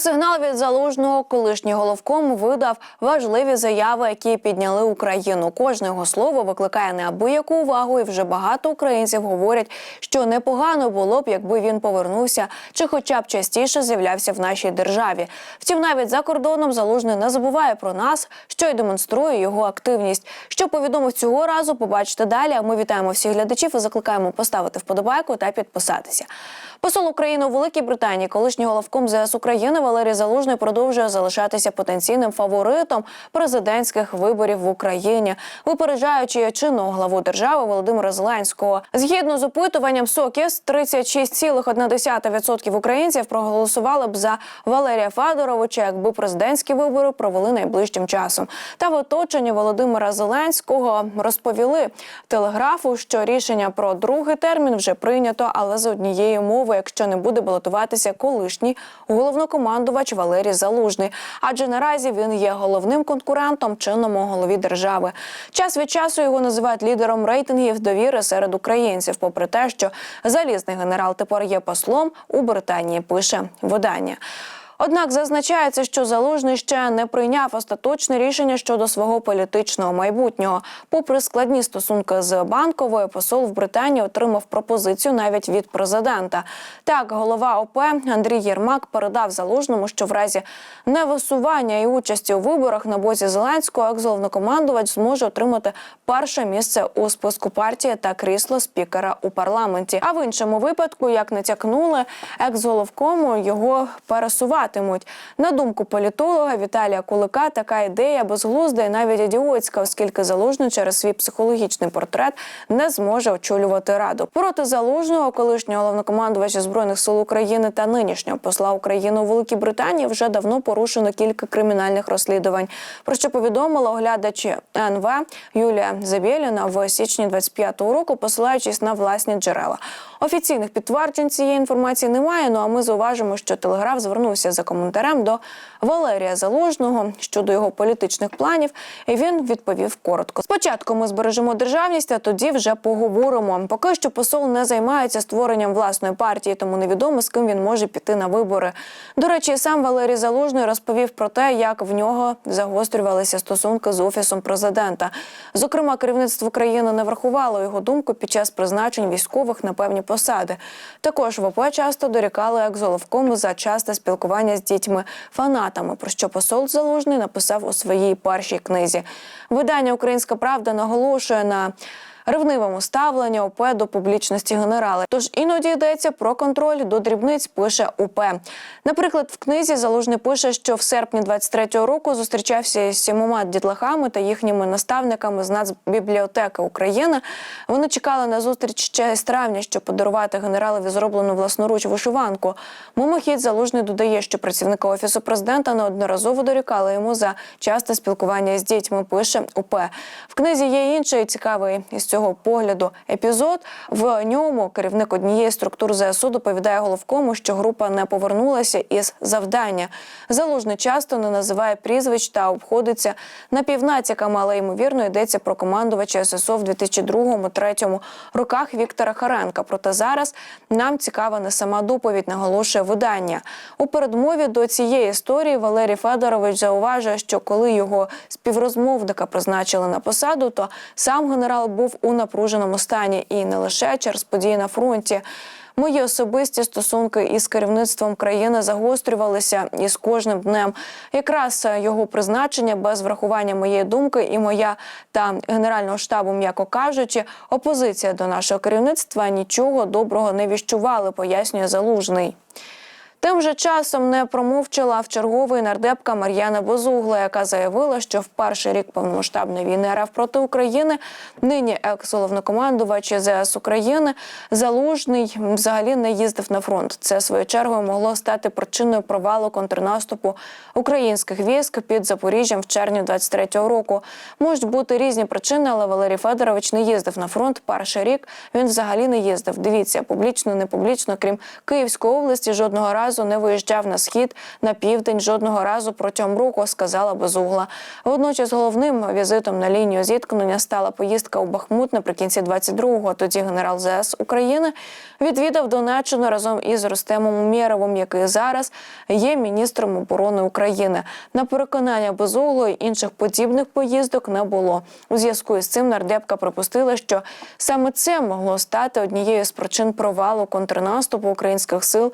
сигнал від залужного колишній головком видав важливі заяви, які підняли Україну. Кожне його слово викликає неабияку увагу, і вже багато українців говорять, що непогано було б, якби він повернувся чи, хоча б частіше з'являвся в нашій державі. Втім, навіть за кордоном залужний не забуває про нас, що й демонструє його активність. Що повідомив цього разу, побачите далі. Ми вітаємо всіх глядачів і закликаємо поставити вподобайку та підписатися. Посол України у Великій Британії, колишній головком ЗС України Валерій Залужний продовжує залишатися потенційним фаворитом президентських виборів в Україні, випереджаючи чинного главу держави Володимира Зеленського. Згідно з опитуванням Сокіс, 36,1% українців проголосували б за Валерія Федоровича, якби президентські вибори провели найближчим часом. Та в оточенні Володимира Зеленського розповіли телеграфу, що рішення про другий термін вже прийнято, але за однієї умови, якщо не буде балотуватися колишній головнокомандувач Валерій Залужний, адже наразі він є головним конкурентом чинному голові держави. Час від часу його називають лідером рейтингів довіри серед українців, попри те, що залізний генерал тепер є послом у Британії. Пише видання. Однак зазначається, що залужний ще не прийняв остаточне рішення щодо свого політичного майбутнього. Попри складні стосунки з банковою, посол в Британії отримав пропозицію навіть від президента. Так, голова ОП Андрій Єрмак передав залужному, що в разі невисування і участі у виборах на боці Зеленського екс-головнокомандувач зможе отримати перше місце у списку партії та крісло спікера у парламенті. А в іншому випадку, як натякнули, екс-головкому його пересуватимуть. На думку політолога Віталія Кулика, така ідея безглузда і навіть ідіотська, оскільки залужний через свій психологічний портрет не зможе очолювати раду. Проти залужного, колишнього головнокомандувача збройних сил України та нинішнього посла України у Великій Британії вже давно порушено кілька кримінальних розслідувань. Про що повідомила оглядачі НВ Юлія Забєліна в січні 25-го року, посилаючись на власні джерела. Офіційних підтверджень цієї інформації немає. Ну а ми зауважимо, що телеграф звернувся за коментарем до Валерія Залужного щодо його політичних планів. І він відповів коротко: спочатку ми збережемо державність, а тоді вже поговоримо. Поки що посол не займається створенням власної партії, тому невідомо з ким він може піти на вибори. До речі, сам Валерій Залужний розповів про те, як в нього загострювалися стосунки з офісом президента. Зокрема, керівництво країни не врахувало його думку під час призначень військових на певні посади. Також в ОП часто дорікали екс-головкому за часте спілкування з дітьми-фанатами, про що посол Залужний написав у своїй першій книзі. Видання Українська Правда наголошує на ревнивому ставленні ОП до публічності генерала. Тож іноді йдеться про контроль до дрібниць. Пише УП. Наприклад, в книзі залужний пише, що в серпні 23-го року зустрічався із сімома дітлахами та їхніми наставниками з Нацбібліотеки України. Вони чекали на зустріч ще з травня, щоб подарувати генералові зроблену власноруч вишиванку. Мимохідь залужний додає, що працівники офісу президента неодноразово дорікали йому за часте спілкування з дітьми. Пише УП. В книзі є інший цікавий із цього погляду епізод. В ньому керівник однієї структур ЗСУ доповідає головкому, що група не повернулася із завдання. Залужний часто не називає прізвищ та обходиться напівнатяками, але ймовірно йдеться про командувача ССО в 2002-2003 роках Віктора Харенка. Проте зараз нам цікава не сама доповідь, наголошує видання. У передмові до цієї історії Валерій Федорович зауважує, що коли його співрозмовника призначили на посаду, то сам генерал був у напруженому стані і не лише через події на фронті. Мої особисті стосунки із керівництвом країни загострювалися із кожним днем. Якраз його призначення без врахування моєї думки і моя та генерального штабу, м'яко кажучи, опозиція до нашого керівництва нічого доброго не віщували, пояснює залужний. Тим же часом не промовчала в черговий нардепка Мар'яна Бозугла, яка заявила, що в перший рік повномасштабної війни РФ проти України нині екс-головнокомандувач ЗС України Залужний взагалі не їздив на фронт. Це своєю чергою могло стати причиною провалу контрнаступу українських військ під Запоріжжям в червні 23-го року. Можуть бути різні причини, але Валерій Федорович не їздив на фронт. Перший рік він взагалі не їздив. Дивіться, публічно, не публічно, крім Київської області, жодного разу разу не виїжджав на схід на південь жодного разу протягом року, сказала Безугла. Водночас головним візитом на лінію зіткнення стала поїздка у Бахмут наприкінці 22-го. Тоді генерал ЗС України відвідав Донеччину разом із Ростемом Умєровим, який зараз є міністром оборони України. На переконання Безуглої інших подібних поїздок не було. У зв'язку із цим нардепка припустила, що саме це могло стати однією з причин провалу контрнаступу українських сил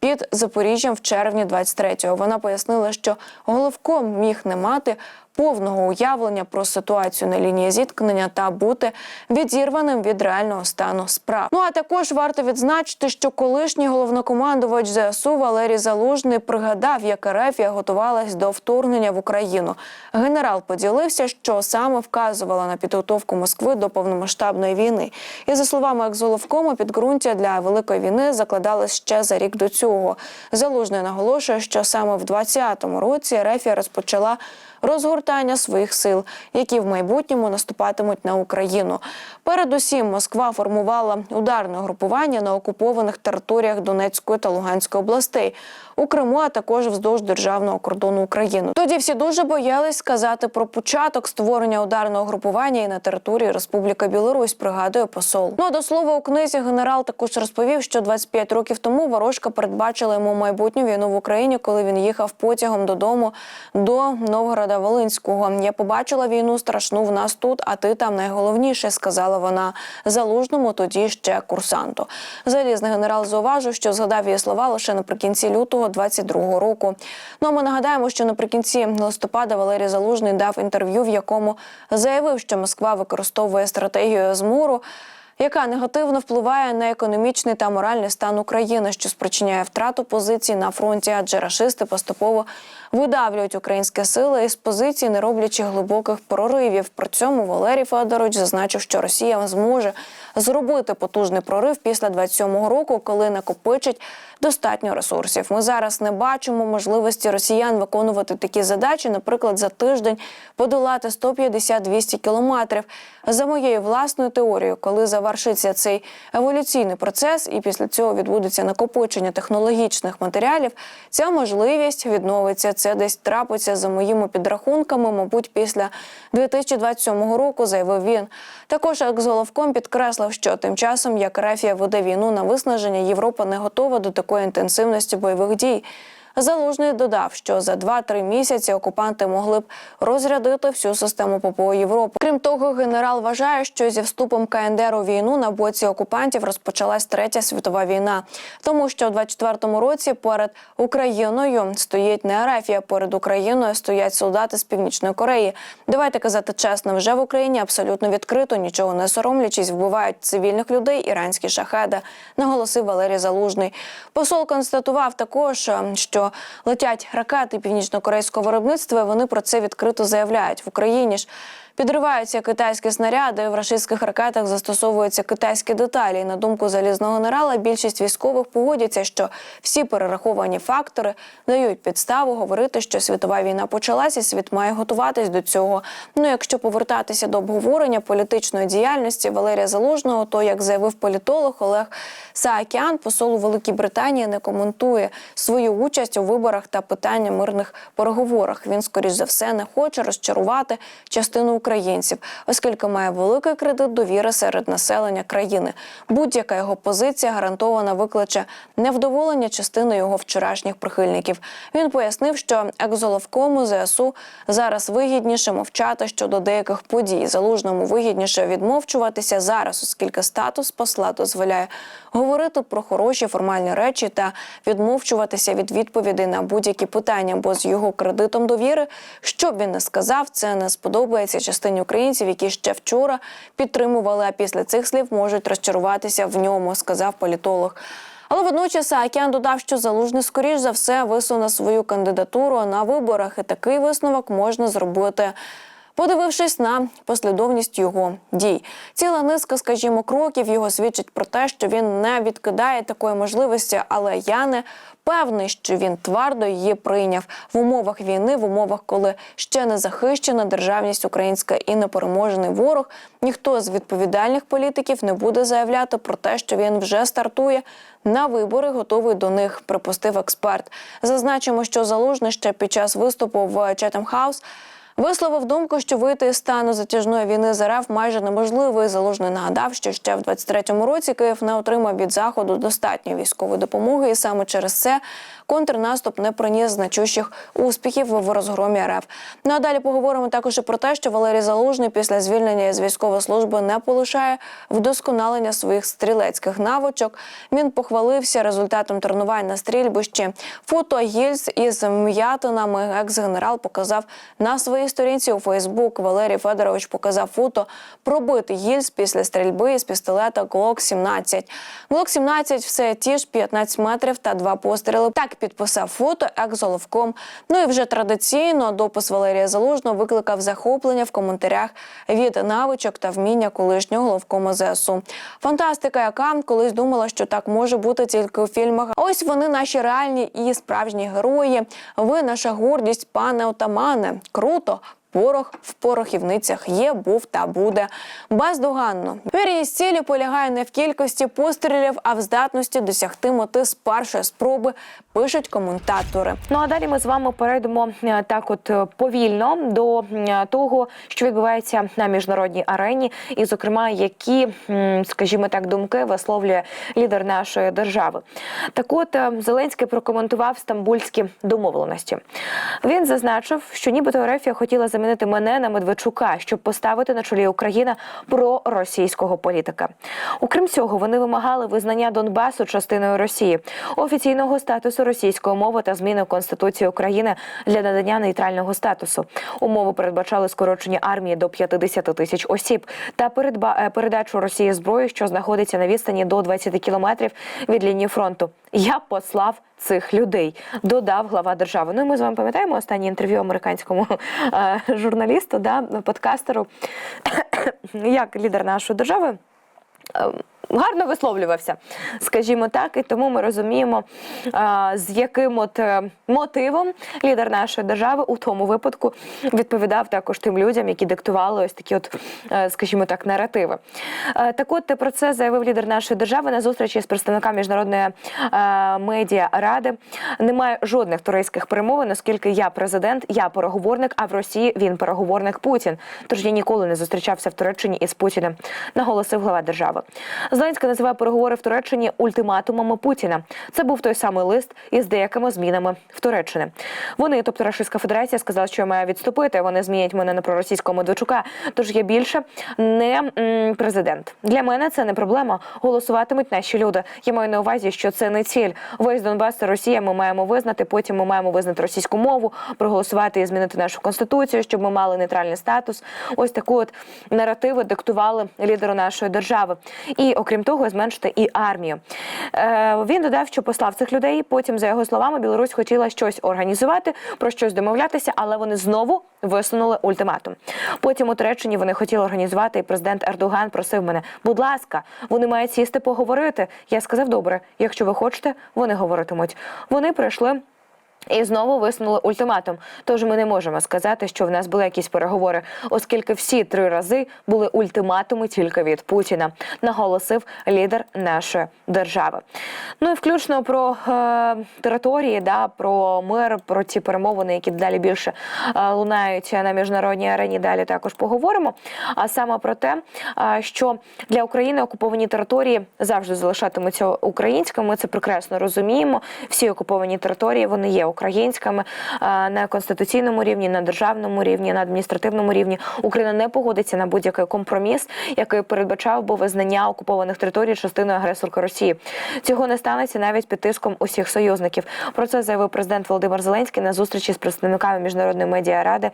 під Запоріжжям в червні 23-го. Вона пояснила, що головком міг не мати повного уявлення про ситуацію на лінії зіткнення та бути відірваним від реального стану справ. Ну а також варто відзначити, що колишній головнокомандувач ЗСУ Валерій Залужний пригадав, як Ерефія готувалась до вторгнення в Україну. Генерал поділився, що саме вказувала на підготовку Москви до повномасштабної війни. І за словами екс-головкому, підґрунтя для великої війни закладалось ще за рік до цього. Залужний наголошує, що саме в 2020 році Ерефія розпочала розгортання своїх сил, які в майбутньому наступатимуть на Україну. Передусім, Москва формувала ударне групування на окупованих територіях Донецької та Луганської областей у Криму, а також вздовж державного кордону України. Тоді всі дуже боялись сказати про початок створення ударного групування і на території Республіки Білорусь. Пригадує посол. Ну а до слова у книзі генерал також розповів, що 25 років тому ворожка передбачила йому майбутню війну в Україні, коли він їхав потягом додому до Новгорода Волинського. Я побачила війну страшну в нас тут, а ти там найголовніше, сказала вона залужному, тоді ще курсанту. Залізний генерал зауважив, що згадав її слова лише наприкінці лютого 22-го року. Ну а ми нагадаємо, що наприкінці листопада Валерій Залужний дав інтерв'ю, в якому заявив, що Москва використовує стратегію змуру яка негативно впливає на економічний та моральний стан України, що спричиняє втрату позицій на фронті, адже рашисти поступово видавлюють українські сили із позицій, не роблячи глибоких проривів. При цьому Валерій Федорович зазначив, що Росія зможе зробити потужний прорив після 27-го року, коли накопичить достатньо ресурсів. Ми зараз не бачимо можливості росіян виконувати такі задачі, наприклад, за тиждень подолати 150-200 кілометрів. За моєю власною теорією, коли завершиться цей еволюційний процес, і після цього відбудеться накопичення технологічних матеріалів, ця можливість відновиться. Це десь трапиться за моїми підрахунками, мабуть, після 2027 року, заявив він. Також ексголовком підкреслив, що тим часом, як Рафія веде війну на виснаження, Європа не готова до такої інтенсивності бойових дій. Залужний додав, що за 2-3 місяці окупанти могли б розрядити всю систему ППО Європи. Крім того, генерал вважає, що зі вступом КНДР у війну на боці окупантів розпочалась третя світова війна, тому що у 24-му році перед Україною стоїть не Арафія, перед Україною стоять солдати з північної Кореї. Давайте казати чесно, вже в Україні абсолютно відкрито, нічого не соромлячись, вбивають цивільних людей іранські шахеди, наголосив Валерій Залужний. Посол констатував також, що летять ракети північно-корейського виробництва. і Вони про це відкрито заявляють в Україні ж. Підриваються китайські снаряди. В рашистських ракетах застосовуються китайські деталі. І, На думку залізного генерала, більшість військових погодяться, що всі перераховані фактори дають підставу говорити, що світова війна почалася, світ має готуватись до цього. Ну, якщо повертатися до обговорення політичної діяльності Валерія Залужного, то як заявив політолог Олег Саакян, посол у Великій Британії не коментує свою участь у виборах та питання мирних переговорах. Він, скоріш за все, не хоче розчарувати частину українців, оскільки має великий кредит довіри серед населення країни. Будь-яка його позиція гарантовано викличе невдоволення частини його вчорашніх прихильників. Він пояснив, що екзоловкому ЗСУ зараз вигідніше мовчати щодо деяких подій. Залужному вигідніше відмовчуватися зараз, оскільки статус посла дозволяє говорити про хороші формальні речі та відмовчуватися від відповідей на будь-які питання. Бо з його кредитом довіри, що б він не сказав, це не сподобається частині українців, які ще вчора підтримували, а після цих слів можуть розчаруватися в ньому, сказав політолог. Але водночас Саакян додав, що залужний скоріш за все висуне свою кандидатуру на виборах, і такий висновок можна зробити подивившись на послідовність його дій. Ціла низка, скажімо, кроків його свідчить про те, що він не відкидає такої можливості, але я не певний, що він твердо її прийняв в умовах війни, в умовах, коли ще не захищена державність українська і непереможений ворог. Ніхто з відповідальних політиків не буде заявляти про те, що він вже стартує на вибори, готовий до них, припустив експерт. Зазначимо, що залужний ще під час виступу в Четем Хаус Висловив думку, що вийти з стану затяжної війни з РФ майже неможливо. І Залужний нагадав, що ще в 23-му році Київ не отримав від заходу достатньо військової допомоги, і саме через це контрнаступ не приніс значущих успіхів в розгромі РФ. Ну а далі поговоримо також і про те, що Валерій Залужний після звільнення з військової служби не полишає вдосконалення своїх стрілецьких навичок. Він похвалився результатом тренувань на стрільбищі. Фото гільз із м'ятинами екс-генерал показав на своїй сторінці у Фейсбук. Валерій Федорович показав фото пробитий гільз після стрільби з пістолета Glock 17. Glock 17 – все ті ж 15 метрів та два постріли. Так підписав фото екс-головком. Ну і вже традиційно допис Валерія Залужного викликав захоплення в коментарях від навичок та вміння колишнього головкома ЗСУ. Фантастика, яка колись думала, що так може бути тільки у фільмах. Ось вони наші реальні і справжні герої. Ви наша гордість, пане отамане. Круто. Порох в порохівницях є, був та буде бездоганно. Вірність цілі полягає не в кількості пострілів, а в здатності досягти мети з першої спроби. Пишуть коментатори. Ну а далі ми з вами перейдемо е, так, от е, повільно до е, того, що відбувається на міжнародній арені, і, зокрема, які, скажімо так, думки висловлює лідер нашої держави. Так, от Зеленський прокоментував стамбульські домовленості. Він зазначив, що нібито Ерефія хотіла замінити мене на Медведчука, щоб поставити на чолі України проросійського політика. Окрім цього, вони вимагали визнання Донбасу частиною Росії, офіційного статусу російської мови та зміни Конституції України для надання нейтрального статусу. Умови передбачали скорочення армії до 50 тисяч осіб та передба- е, передачу Росії зброї, що знаходиться на відстані до 20 кілометрів від лінії фронту. Я послав цих людей, додав глава держави. Ну і ми з вами пам'ятаємо останнє інтерв'ю американському е, журналісту, да, подкастеру, як лідер нашої держави. Гарно висловлювався, скажімо так, і тому ми розуміємо, з яким от е, мотивом лідер нашої держави у тому випадку відповідав також тим людям, які диктували ось такі, от, е, скажімо так, наративи. Е, Так, от про це заявив лідер нашої держави на зустрічі з представниками міжнародної медіа ради. Немає жодних турецьких перемовин, оскільки я президент, я переговорник, а в Росії він переговорник Путін. Тож я ніколи не зустрічався в Туреччині із Путіним, наголосив глава держави. Зеленський називає переговори в Туреччині ультиматумами Путіна. Це був той самий лист із деякими змінами в Туреччині. Вони, тобто Російська Федерація, сказали, що я маю відступити. Вони змінять мене на проросійського Медведчука. Тож я більше не президент. Для мене це не проблема. Голосуватимуть наші люди. Я маю на увазі, що це не ціль. Весь Донбас це Росія. Ми маємо визнати. Потім ми маємо визнати російську мову, проголосувати і змінити нашу конституцію, щоб ми мали нейтральний статус. Ось таку от наративи диктували лідеру нашої держави. І окрім того, зменшити і армію. Е, він додав, що послав цих людей. Потім, за його словами, Білорусь хотіла щось організувати, про щось домовлятися, але вони знову висунули ультиматум. Потім у Туреччині вони хотіли організувати, і президент Ердоган просив мене, будь ласка, вони мають сісти поговорити. Я сказав, добре, якщо ви хочете, вони говоритимуть. Вони прийшли. І знову висунули ультиматум. Тож ми не можемо сказати, що в нас були якісь переговори, оскільки всі три рази були ультиматуми тільки від Путіна, наголосив лідер нашої держави. Ну і включно про е, території, да, про мир, про ці перемовини, які далі більше е, лунають на міжнародній арені. Далі також поговоримо. А саме про те, е, що для України окуповані території завжди залишатимуться українськими. Ми це прекрасно розуміємо. Всі окуповані території вони є українськими е, на конституційному рівні, на державному рівні, на адміністративному рівні. Україна не погодиться на будь-який компроміс, який передбачав би визнання окупованих територій частиною агресорки Росії. Цього не станеться навіть під тиском усіх союзників. Про це заявив президент Володимир Зеленський на зустрічі з представниками міжнародної медіа ради.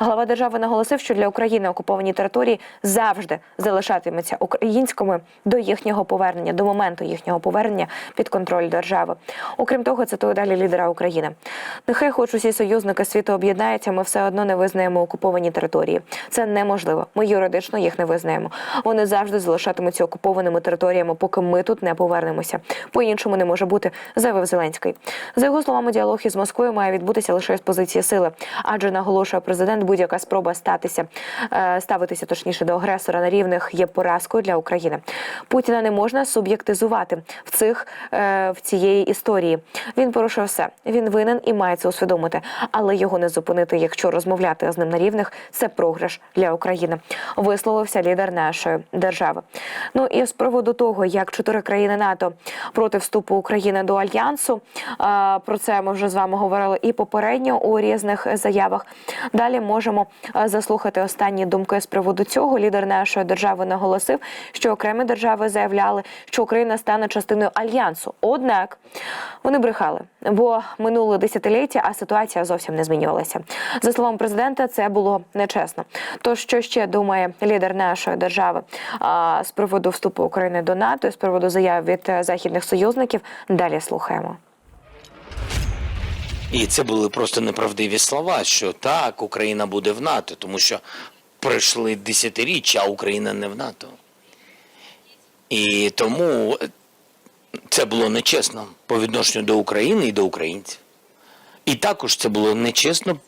Глава держави наголосив, що для України окуповані території завжди залишатимуться українськими до їхнього повернення, до моменту їхнього повернення під контроль держави. Окрім того, цитую далі лідера України. Нехай хоч усі союзники світу об'єднаються, ми все одно не визнаємо окуповані території. Це неможливо. Ми юридично їх не визнаємо. Вони завжди залишатимуться окупованими територіями, поки ми тут не повернемося. По-іншому не може бути, заявив Зеленський. За його словами, діалог із Москвою має відбутися лише з позиції сили, адже наголошує президент, будь-яка спроба статися е, ставитися точніше до агресора на рівних є поразкою для України. Путіна не можна суб'єктизувати в цих е, в цієї історії. Він порушив все. Він винен і має це усвідомити, але його не зупинити, якщо розмовляти з ним на рівних, це програш для України. Висловився лідер нашої держави. Ну і з приводу того, як чотири країни НАТО проти вступу України до альянсу. Про це ми вже з вами говорили і попередньо у різних заявах. Далі можемо заслухати останні думки з приводу цього. Лідер нашої держави наголосив, що окремі держави заявляли, що Україна стане частиною альянсу. Однак вони брехали, бо минуло десятиліття, а ситуація зовсім не змінювалася. За словами президента, це було нечесно. То що ще думає лідер нашої держави з приводу вступу України до НАТО, з приводу заяв від е, західних союзників? Далі слухаємо. І це були просто неправдиві слова, що так, Україна буде в НАТО, тому що пройшли десятиріччя, а Україна не в НАТО. І тому це було нечесно по відношенню до України і до українців. І також це було нечесно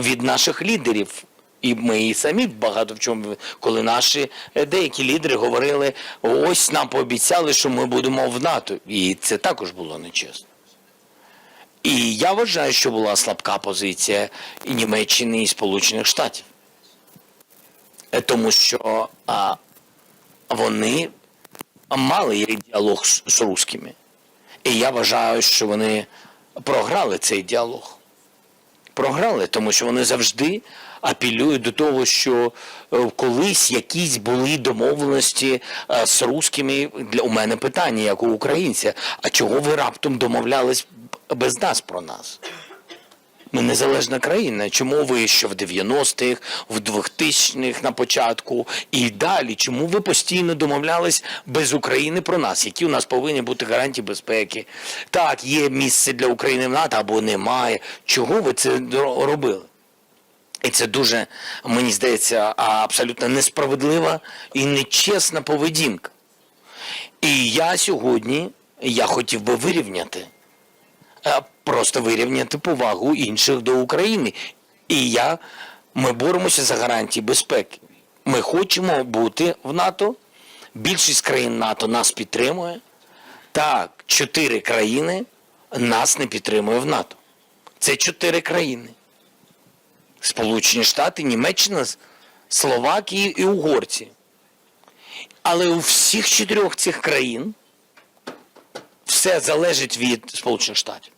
від наших лідерів. І ми і самі багато в чому, коли наші е, деякі лідери говорили, ось нам пообіцяли, що ми будемо в НАТО. І це також було нечесно. І я вважаю, що була слабка позиція і Німеччини і Сполучених Штатів. Е, Тому що а, вони мали діалог з, з русскими. І я вважаю, що вони програли цей діалог. Програли, тому що вони завжди апелюють до того, що е, колись якісь були домовленості е, з русскими. Для у мене питання, як у українця, а чого ви раптом домовлялись без нас про нас? Ми незалежна країна. Чому ви ще в 90-х, в 2000-х на початку і далі? Чому ви постійно домовлялись без України про нас? Які у нас повинні бути гарантії безпеки? Так, є місце для України в НАТО або немає. Чого ви це робили? І це дуже, мені здається, абсолютно несправедлива і нечесна поведінка. І я сьогодні, я хотів би вирівняти е, просто вирівняти повагу інших до України. І я, ми боремося за гарантії безпеки. Ми хочемо бути в НАТО. Більшість країн НАТО нас підтримує. Так, чотири країни нас не підтримує в НАТО. Це чотири країни. Сполучені Штати, Німеччина, Словакія і Угорці. Але у всіх чотирьох цих країн все залежить від Сполучених Штатів.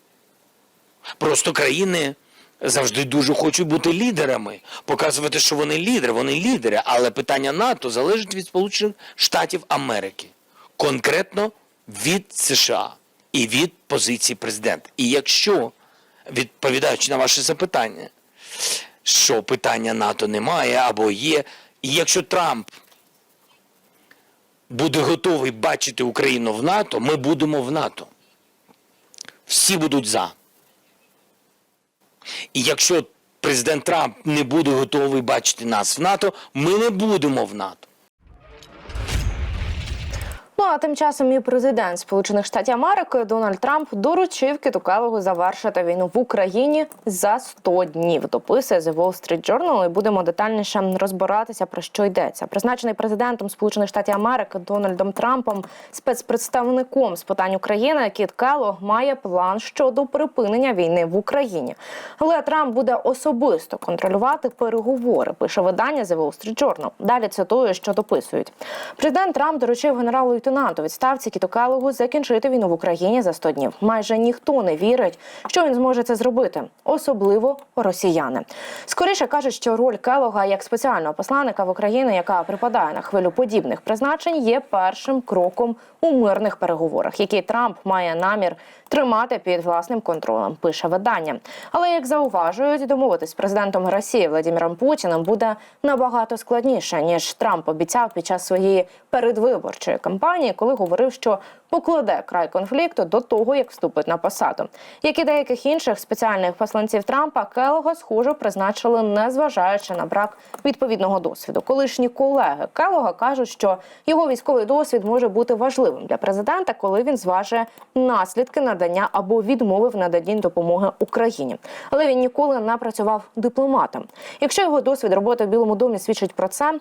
Просто країни завжди дуже хочуть бути лідерами, показувати, що вони лідери, вони лідери. Але питання НАТО залежить від Сполучених Штатів Америки, конкретно від США і від позиції президента. І якщо, відповідаючи на ваше запитання, що питання НАТО немає або є, і якщо Трамп буде готовий бачити Україну в НАТО, ми будемо в НАТО. Всі будуть за. І якщо президент Трамп не буде готовий бачити нас в НАТО, ми не будемо в НАТО. Ну а тим часом і президент Сполучених Штатів Америки Дональд Трамп доручив Кіту Келлогу завершити війну в Україні за 100 днів. Дописує The Wall Street Journal і будемо детальніше розбиратися про що йдеться. Призначений президентом Сполучених Штатів Америки Дональдом Трампом спецпредставником з питань України Кіт Келлог має план щодо припинення війни в Україні. Але Трамп буде особисто контролювати переговори. Пише видання The Wall Street Journal. Далі цитую, що дописують. Президент Трамп доручив генералу-лейтенанту відставці Кітокалогу закінчити війну в Україні за 100 днів. Майже ніхто не вірить, що він зможе це зробити, особливо росіяни. Скоріше кажуть, що роль Келога як спеціального посланника в Україні, яка припадає на хвилю подібних призначень, є першим кроком у мирних переговорах, які Трамп має намір тримати під власним контролем. Пише видання. Але як зауважують, домовитись з президентом Росії Владимиром Путіним буде набагато складніше ніж Трамп обіцяв під час своєї передвиборчої кампанії. коли говорив, що покладе край конфлікту до того, як вступить на посаду. Як і деяких інших спеціальних посланців Трампа, Келога, схоже, призначили, незважаючи на брак відповідного досвіду. Колишні колеги Келога кажуть, що його військовий досвід може бути важливим для президента, коли він зважує наслідки надання або відмови в наданні допомоги Україні. Але він ніколи не працював дипломатом. Якщо його досвід роботи в Білому домі свідчить про це.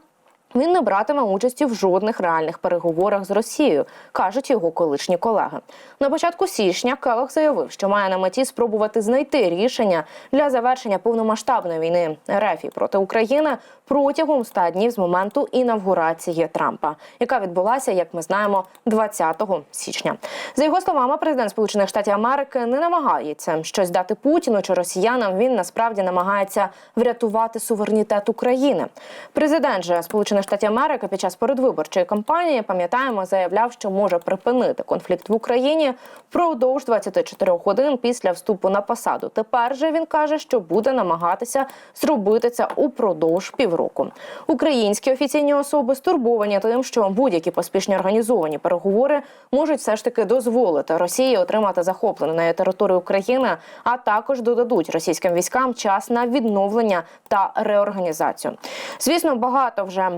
Він не братиме участі в жодних реальних переговорах з Росією, кажуть його колишні колеги. На початку січня Келох заявив, що має на меті спробувати знайти рішення для завершення повномасштабної війни РФ проти України протягом 100 днів з моменту інавгурації Трампа, яка відбулася, як ми знаємо, 20 січня. За його словами, президент Сполучених Штатів Америки не намагається щось дати Путіну чи росіянам. Він насправді намагається врятувати суверенітет України. Президент же Сполучених Штатів Америки під час передвиборчої кампанії пам'ятаємо, заявляв, що може припинити конфлікт в Україні впродовж 24 годин після вступу на посаду. Тепер же він каже, що буде намагатися зробити це упродовж півроку. Українські офіційні особи стурбовані тим, що будь-які поспішні організовані переговори можуть все ж таки дозволити Росії отримати захоплену нею територію України, а також додадуть російським військам час на відновлення та реорганізацію. Звісно, багато вже.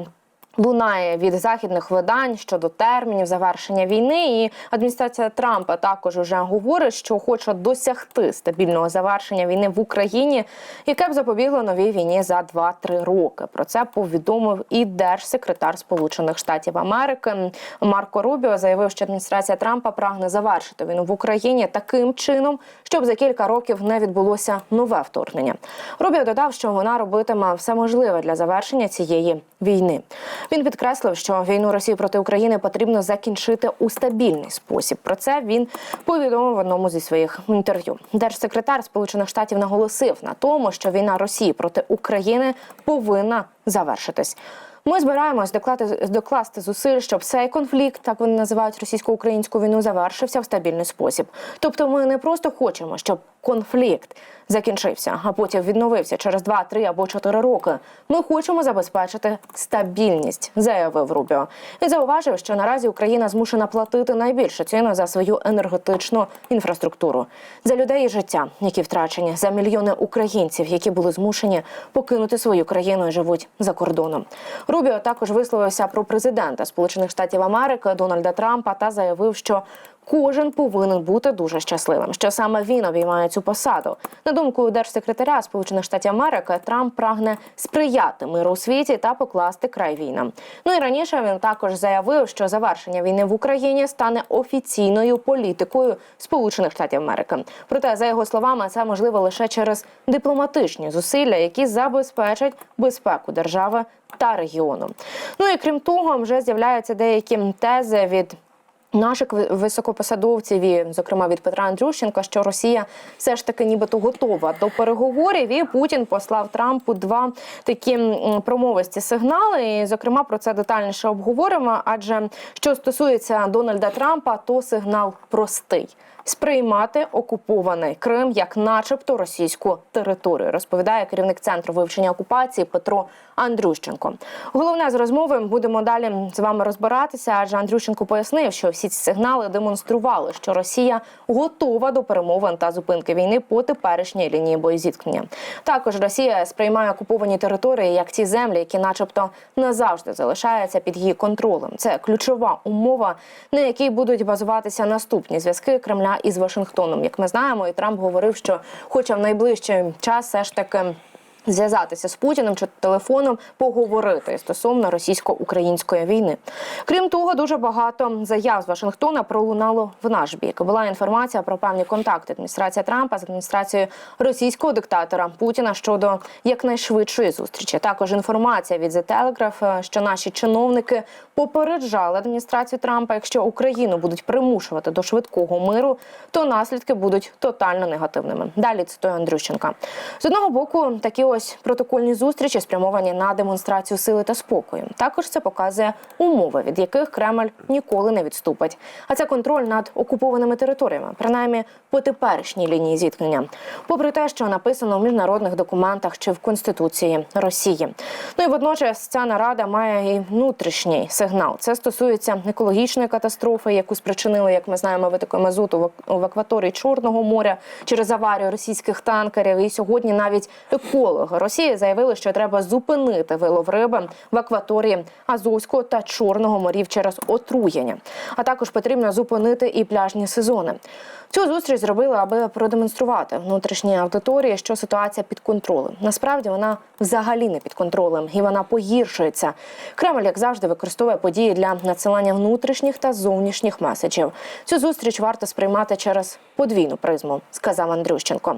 Лунає від західних видань щодо термінів завершення війни, і адміністрація Трампа також уже говорить, що хоче досягти стабільного завершення війни в Україні, яке б запобігло новій війні за 2-3 роки. Про це повідомив і держсекретар Сполучених Штатів Америки Марко Рубіо. Заявив, що адміністрація Трампа прагне завершити війну в Україні таким чином, щоб за кілька років не відбулося нове вторгнення. Рубіо додав, що вона робитиме все можливе для завершення цієї війни. Він підкреслив, що війну Росії проти України потрібно закінчити у стабільний спосіб. Про це він повідомив в одному зі своїх інтерв'ю. Держсекретар Сполучених Штатів наголосив на тому, що війна Росії проти України повинна завершитись. Ми збираємось доклати, докласти зусиль, щоб цей конфлікт, так вони називають російсько-українську війну, завершився в стабільний спосіб. Тобто, ми не просто хочемо, щоб конфлікт закінчився, а потім відновився через 2, 3 або 4 роки. Ми хочемо забезпечити стабільність, заявив Рубіо. І зауважив, що наразі Україна змушена платити найбільшу ціну за свою енергетичну інфраструктуру, за людей і життя, які втрачені, за мільйони українців, які були змушені покинути свою країну і живуть за кордоном. Рубіо також висловився про президента Сполучених Штатів Америки Дональда Трампа та заявив, що Кожен повинен бути дуже щасливим, що саме він обіймає цю посаду. На думку держсекретаря Сполучених Штатів Америки, Трамп прагне сприяти миру у світі та покласти край війнам. Ну і раніше він також заявив, що завершення війни в Україні стане офіційною політикою Сполучених Штатів Америки. Проте, за його словами, це можливо лише через дипломатичні зусилля, які забезпечать безпеку держави та регіону. Ну і крім того, вже з'являються деякі тези від. Наших високопосадовців, зокрема від Петра Андрющенка, що Росія все ж таки нібито готова до переговорів. І Путін послав Трампу два такі промовисті сигнали. І, зокрема, про це детальніше обговоримо. Адже що стосується Дональда Трампа, то сигнал простий. Сприймати окупований Крим як, начебто, російську територію, розповідає керівник центру вивчення окупації Петро Андрющенко. Головне з розмови будемо далі з вами розбиратися. Адже Андрющенко пояснив, що всі ці сигнали демонстрували, що Росія готова до перемовин та зупинки війни по теперішній лінії боєзіткнення. Також Росія сприймає окуповані території як ті землі, які, начебто, назавжди залишаються під її контролем. Це ключова умова, на якій будуть базуватися наступні зв'язки Кремля із Вашингтоном. Як ми знаємо, і Трамп говорив, що хоче в найближчий час все ж таки. Зв'язатися з Путіним чи телефоном поговорити стосовно російсько-української війни. Крім того, дуже багато заяв з Вашингтона пролунало в наш бік. Була інформація про певні контакти адміністрації Трампа з адміністрацією російського диктатора Путіна щодо якнайшвидшої зустрічі. Також інформація від The Telegraph, що наші чиновники попереджали адміністрацію Трампа, якщо Україну будуть примушувати до швидкого миру, то наслідки будуть тотально негативними. Далі цитую Андрющенка. З одного боку, такі ось ось протокольні зустрічі спрямовані на демонстрацію сили та спокою. Також це показує умови, від яких Кремль ніколи не відступить. А це контроль над окупованими територіями, принаймні по теперішній лінії зіткнення, попри те, що написано в міжнародних документах чи в конституції Росії. Ну і водночас ця нарада має і внутрішній сигнал. Це стосується екологічної катастрофи, яку спричинили, як ми знаємо, витоком азоту в акваторії Чорного моря через аварію російських танкерів. І сьогодні навіть екологи Росії заявили, що треба зупинити вилов риби в акваторії Азовського та Чорного морів через отруєння. А також потрібно зупинити і пляжні сезони. Цю зустріч зробили, аби продемонструвати внутрішній аудиторії, що ситуація під контролем. Насправді вона взагалі не під контролем, і вона погіршується. Кремль, як завжди, використовує події для надсилання внутрішніх та зовнішніх меседжів. Цю зустріч варто сприймати через подвійну призму, сказав Андрющенко.